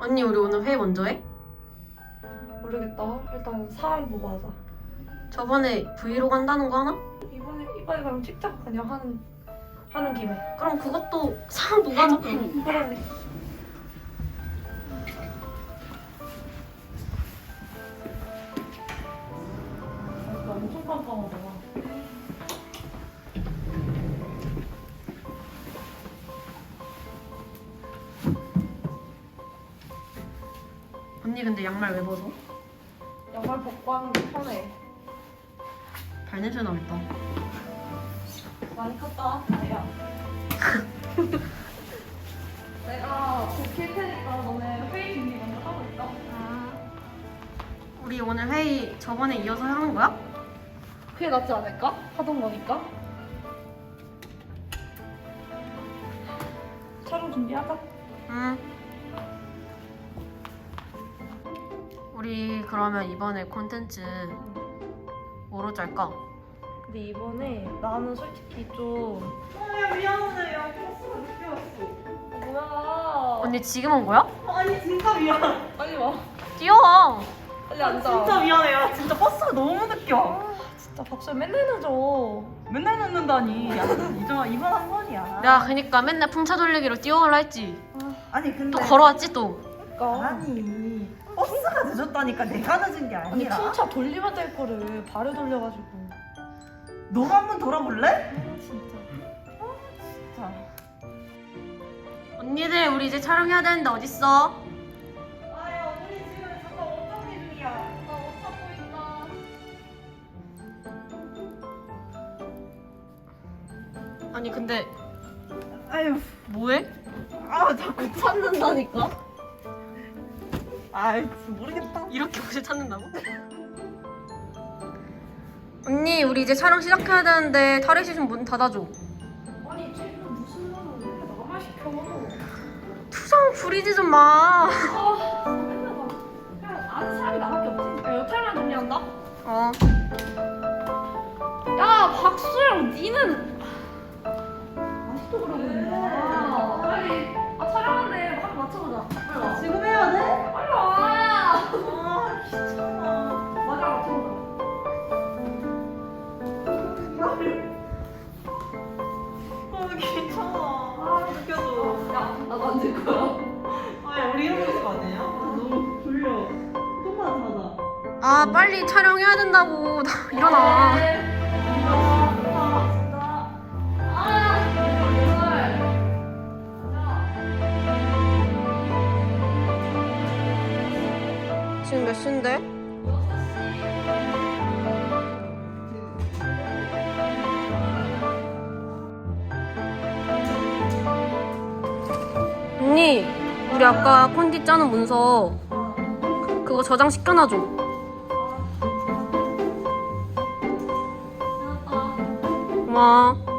언니 우리 오늘 회의 먼저 해? 모르겠다. 일단 사람 보고 하자. 저번에 브이로그 한다는 거 하나? 이번에 이번에 그럼 틱톡 그냥 하는 하는 김에. 그럼 그것도 사람 보고 하자. 아, 엄청 깜깜하다. 언니 근데 양말 왜 벗어? 양말 벗고 하는 게 편해. 발냄새 나겠다 많이 컸다. 아야. 내가 곧킬 테니까 너네 회의 준비 먼저 하고 있다. 우리 오늘 회의 저번에 이어서 하는 거야? 그게 낫지 않을까? 하던 거니까. 촬영 준비하자. 응 우리 그러면 이번에 콘텐츠 뭐로 짤까? 근데 이번에 나는 솔직히 좀 야 미안해 야 버스가 늦게 왔어 뭐야? 언니 지금 온 거야? 아니 진짜 미안 빨리 와. 뛰어 빨리 앉아. 진짜 미안해 야 진짜 버스가 너무 늦게 와 아, 진짜 밥술 맨날 늦어. 맨날 늦는다니 야 이전 이번 한 번이야 내가 그니까 맨날 풍차 돌리기로 뛰어오라 했지 아니 근데 또 걸어왔지 또 그러니까. 아니 버스가 늦었다니까 내가 늦은 게 아니 아니라 풍차 돌리면 될 거를 발을 돌려가지고. 너가 한번 돌아볼래? 아, 진짜. 자 언니들 우리 이제 촬영해야 되는데 어딨어? 아야 우리 지금 잠깐 원정리 중이야 나못 참고 있다. 아니 근데 아유 뭐해? 아 자꾸 찾는다니까? 아이 모르겠다 이렇게 옷을 찾는다고? 언니 우리 이제 촬영 시작해야 되는데 탈의실 좀문 닫아줘 아니 쟤는 무슨 말을 왜 이렇게 나만 시켜? 투정 부리지 좀마 아, 맨날 봐. 그냥 아는 사람이 나밖에 없지. 야, 여탈만 정리한다. 어 야, 박수영, 니는 거야. 우리 이러고? 아, 너무 졸려 좀만 자자 아 빨리 촬영해야 된다고 나 일어나 지금 몇 시인데? 언니 우리 아까 콘디 짜는 문서 그거 저장 시켜놔줘. 고마워